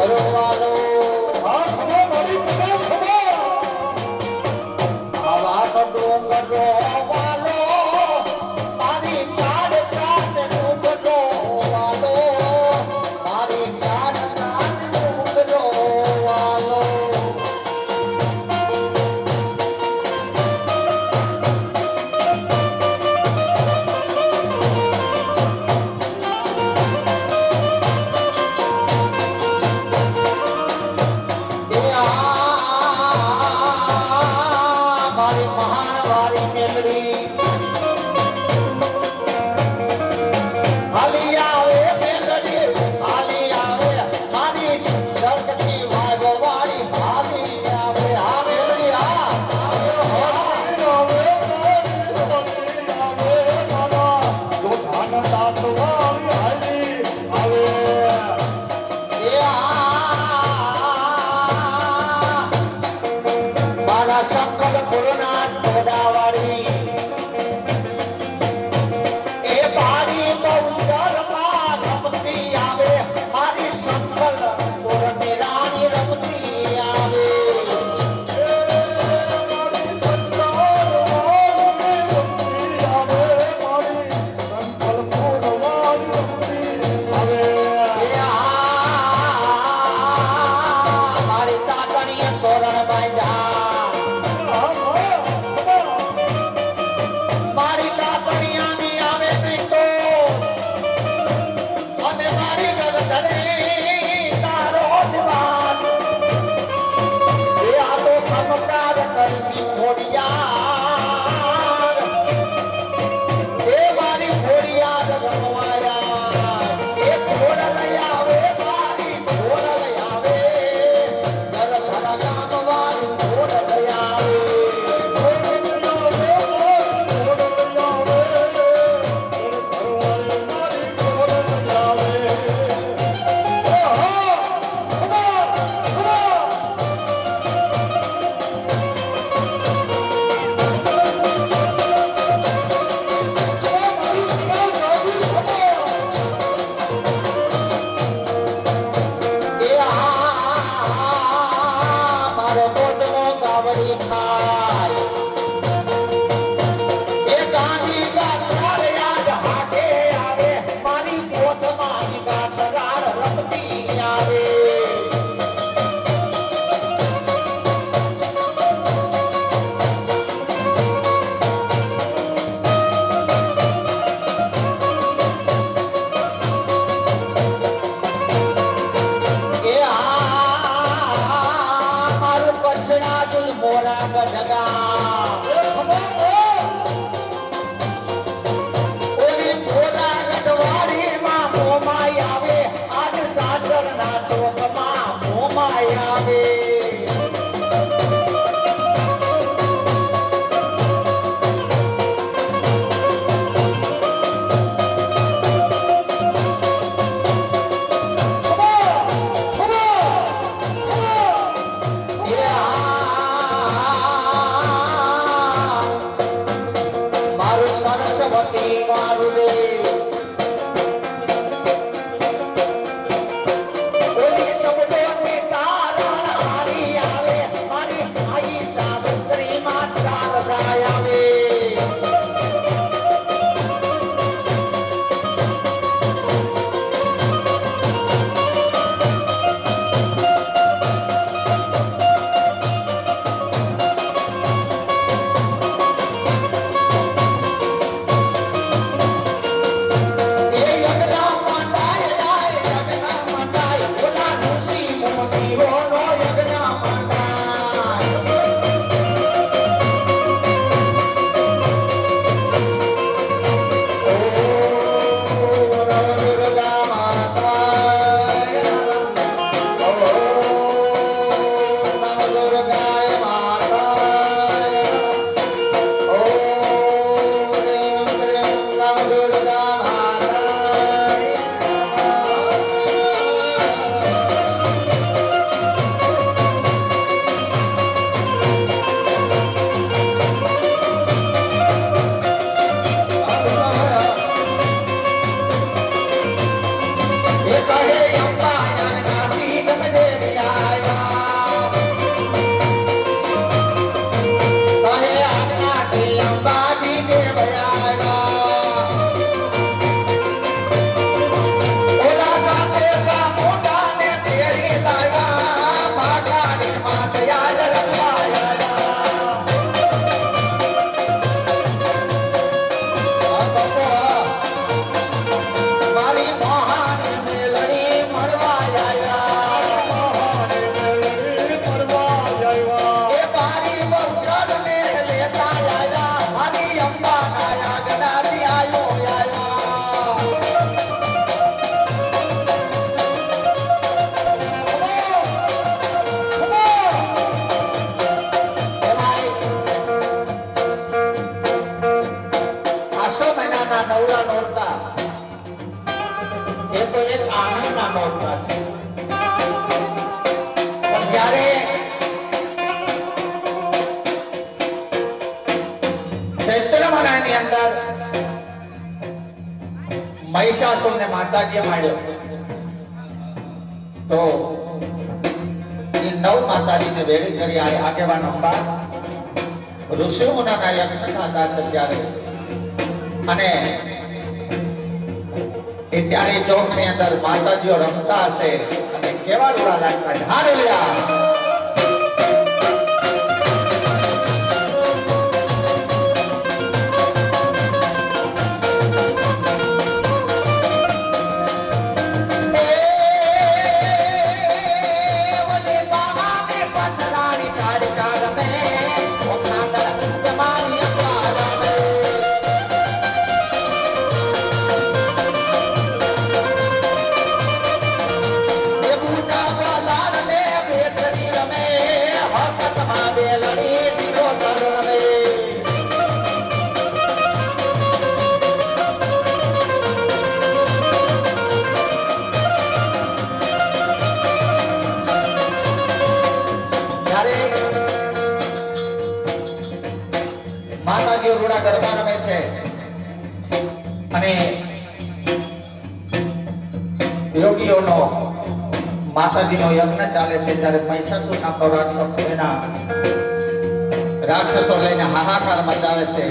પાવાના corona આનંદના ને પણ જ્યારે ચૈત્ર તો એ નવ માતાજીને વેડી કરી આગેવાન અંબા ઋષિ મુનાના યજ્ઞ થતા છે ત્યારે. અને એ ત્યારે ચોકની અંદર માતાજીઓ રમતા હશે અને કેવા રૂડા લાગતા ઢારેલિયા ઓલે માતાજીનો યજ્ઞ ચાલે છે ત્યારે મહિષાસુર નામનો રાક્ષસ એના રાક્ષસો લઈને હાહાકાર મચાવે છે.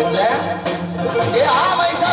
એટલે એ આ મહિષાસુર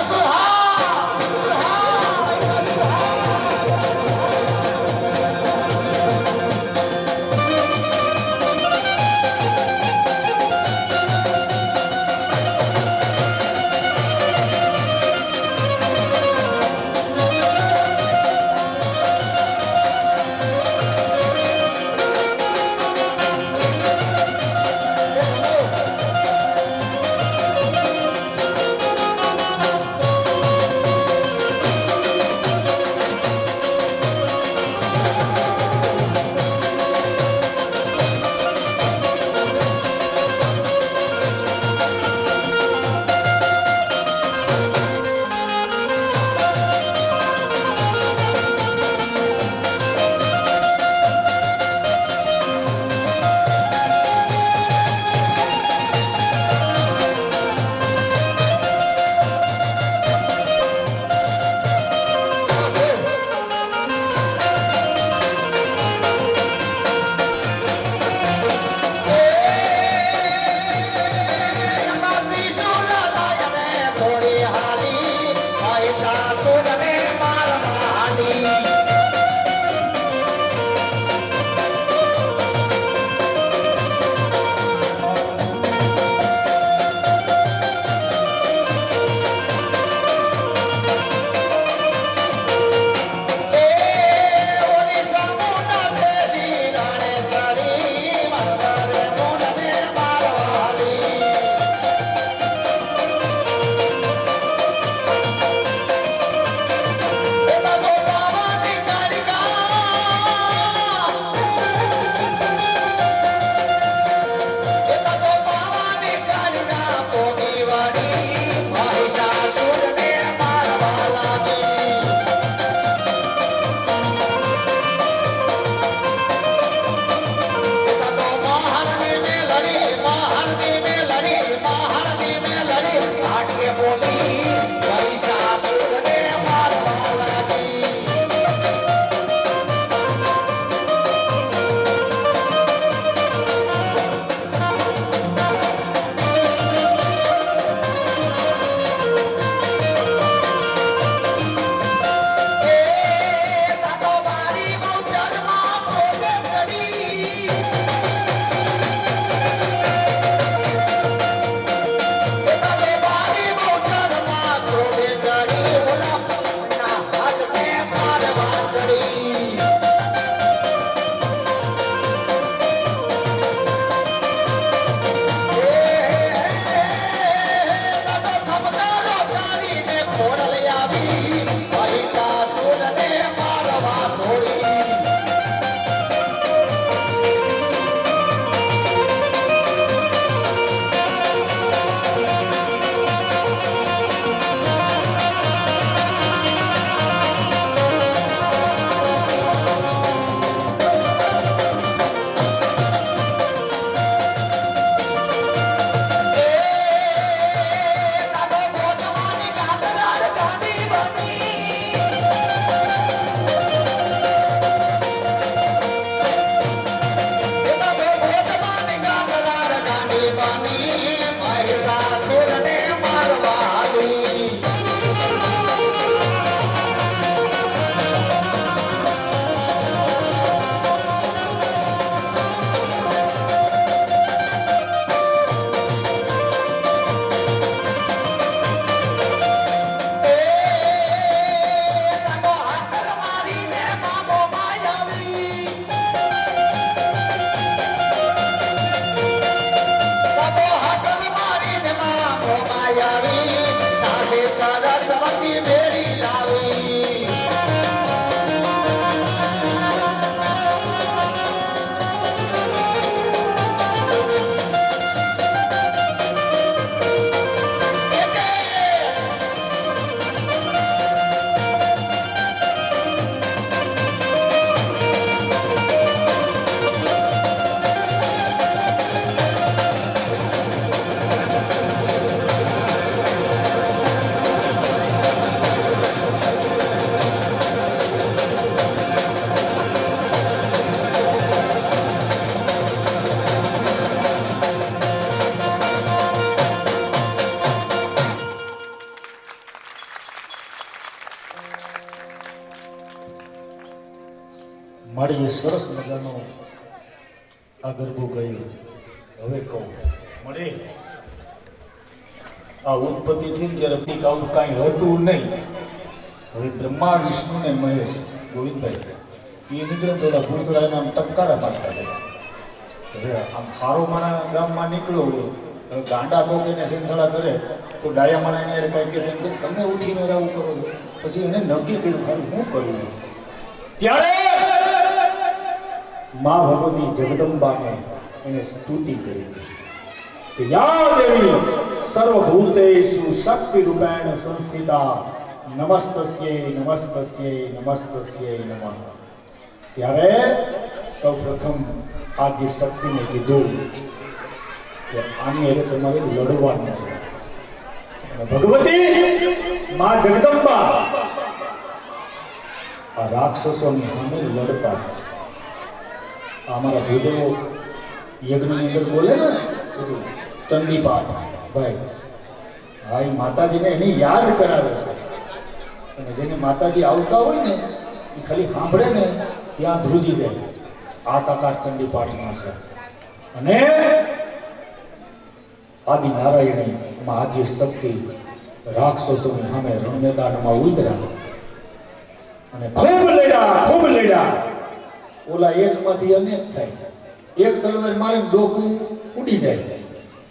પીક આવું કાંઈ હતું નહીં. હવે બ્રહ્મા, વિષ્ણુ ને મહેશ, ગોવિંદભાઈ, એ નીકળે તો ઓલા ભૂતળા એને આમ ટપકારા મારતા ગયા. હવે આમ હારો માણા ગામમાં નીકળ્યો હોય ગાંડા કોક એને સિંથળા કરે, તો ડાયા માણા એને કાંઈ કે તેમ તમે ઉઠીને રાવું કરો છો. પછી એને નક્કી કર્યું ખાલી હું કરવું ત્યારે મા ભગવતી જગદંબાને એને સ્તુતિ કરી. કે યા દેવી સર્વભૂતેષુ શક્તિ રૂપેણ સંસ્થિતા નમસ્તસ્યે નમસ્તસ્યે નમસ્તસ્યે નમઃ ત્યારે સૌપ્રથમ આ જે શક્તિને કીધું કે આની હવે તમારે લડવાનું છે. ભગવતી મા જગદંબા આ રાક્ષસોની સામે લડતા અમારા ભૂદેવો યજ્ઞની અંદર બોલે ને, બધું ચંડી પાઠ ભાઈ હા એ માતાજીને એને યાદ કરાવે છે. અને જેને માતાજી આવતા હોય ને, એ ખાલી સાંભળે ને, ત્યાં ધ્રુજી જાય. આ તાકાત ચંડી પાઠમાં છે. અને આદિ નારાયણી આજે શક્તિ રાક્ષસોની સામે રણ મેદાનમાં ઉતર્યા. અને ખૂબ લડ્યા ખૂબ લડ્યા. ઓલા એકમાંથી અનેક થાય. એક તલવાર મારી ડોકું ઉડી જાય.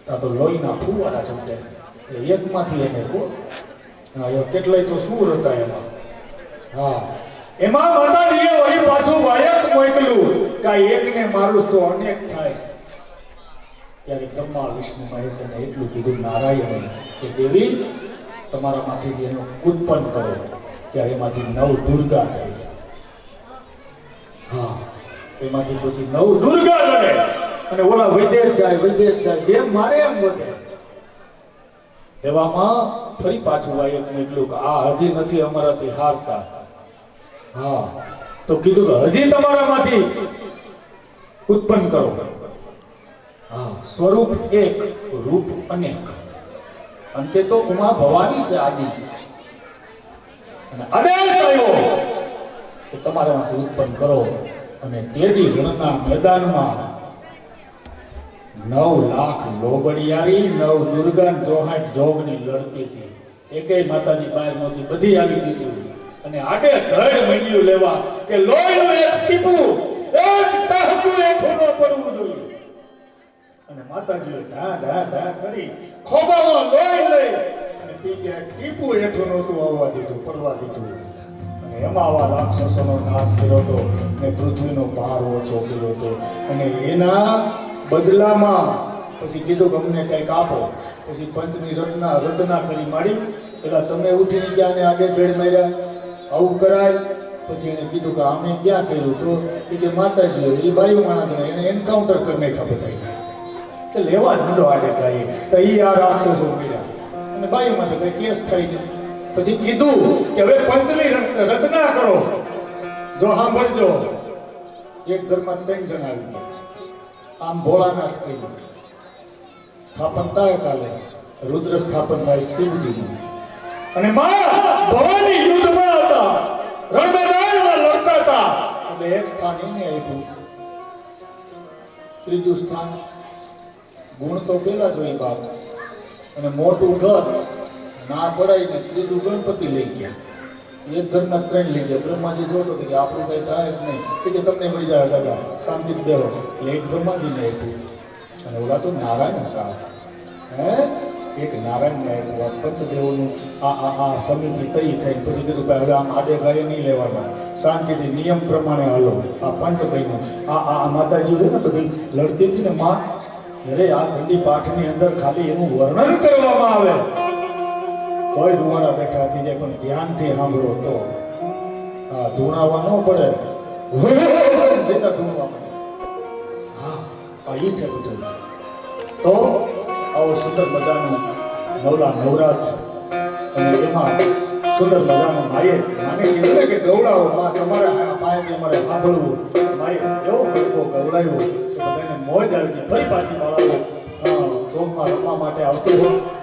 તા તો લોહીના ફુવારા સમજે એકમાંથી એને કો કેટલાય તો સુર હતા એમાં. હા. એમાં માતાજીએ વળી પાછું વાયક મોકલું કે એકને મારું તો અનેક થાય ત્યારે બ્રહ્મા વિષ્ણુ મહેશ એને એટલું કીધું, નારાયણ, કે દેવી, તમારામાંથી જે એનો ઉત્પન્ન કરો ત્યારે એમાંથી નવ દુર્ગા થઈ હા. એમાંથી પછી નવ દુર્ગા બને અને ઓલા વૈદેશ જાય વૈદેશ જાય જેમ મારે એમ વધે. એવામાં ફરી પાછું વાયક નીકળ્યું કે આ હજી નથી અમારાથી હારતા. હા, તો કીધું કે, હજી તમારામાંથી ઉત્પન્ન કરો. હા, સ્વરૂપ એક, રૂપ અનેક. અંતે તો ઉમા ભવાની છે આદિ. આદેશ આવ્યો કે તમારામાંથી ઉત્પન્ન કરો અને તેજી રણના મેદાનમાં નવ લાખ લોબડિયારી નવ દુર્ગા જોહાટ જોગની લડતી હતી એકેય માતાજી બાર નહોતી, બધી આવી દીધી અને આટે ધડ મંડ્યું લેવા કે લોહીનું એક ટીપું એક ટાહકું એઠું ન પડવું જોઈએ. અને માતાજીએ ઢા ઢા ઢા કરી ખોબામાં લોહી લઈ અને પીકે ટીપું એઠું નહોતું આવવા દીધું, પડવા દીધું. અને એમાં આવા રાક્ષસોનો નાશ કર્યો હતો ને પૃથ્વીનો ભાર ઓછો કર્યો હતો. અને એના બદલામાં પછી કીધું કે અમને કંઈક આપો. પછી પંચની રચના રચના કરી માડી પેલા તમે ઉઠીને ક્યાં ને આગે ધડ માર્યા. આવું કરાય. પછી એને કીધું કે અમે ક્યાં કર્યું તો? એ કે માતાજી એ બાયુ માણસ એને એન્કાઉન્ટર કરી નાખ્યા બધા તો લેવા જ નડો આડે ગાય તો એ આ રાક્ષસો મળ્યા. અને બાયુમાંથી કઈ કેસ થઈ ગયો પછી કીધું કે હવે પંચની રચ- રચના કરો. જો સાંભળજો. એક ઘરમાં ત્રણ જણા આવી ગયા. આમ ભોળાનાથ કહ્યું સ્થાપન થાય કાલે, રુદ્ર સ્થાપન થાય શિવજીનું. અને માં ભવાની યુદ્ધમાં હતા રણમેદાનમાં લડતા હતા. એટલે એક સ્થાન એને આપ્યું. ત્રીજું સ્થાન, ગુણ તો પેલા જોઈ બાપ. અને મોટું ઘર, ના પડાઈને ત્રીજું ગણપતિ લઈ ગયા. એક ઘરના ત્રણ લઈ ગયા. બ્રહ્માજી જોતો કે આપણે કઈ થાય જ નહીં. કે તમને મળી જાય, દાદા શાંતિ બેહો. એટલે એક બ્રહ્માજીને આપ્યું. અને ઓલા તો નારાયણ હતા. હે? એક નારાયણને આપ્યું. આ પંચદેવોનું આ આ આ સમિતિ તઈ થઈ. પછી કીધું ભાઈ હવે આમ આડે ગાય નહીં લેવાના. શાંતિથી નિયમ પ્રમાણે હાલો. આ પંચ બહેનો આ આ માતાજી છે ને બધી લડતી હતી ને માં અરે આ ચંડી પાઠની અંદર ખાલી એનું વર્ણન કરવામાં આવે. તોય ધુવાડા બેઠા થઈ જાય, પણ ધ્યાનથી સાંભળો તો. હા, ધૂણાવા ન પડે. જેટા ધૂણવા પડે. હા આ એ છે બધું. તો આવો સુંદર મજાનું નવલા નવરાત્ર અને એમાં સુંદર મજાનું માયે માને કીધું ને કે ગવડાવો, માં તમારે પાયાથી અમારે સાંભળવું. માએ એવો ગરબો ગવડાવ્યો કે બધાને મોજ આવી ગઈ. ફરી પાછી બાળકો ચોકમાં રમવા માટે આવતું હોય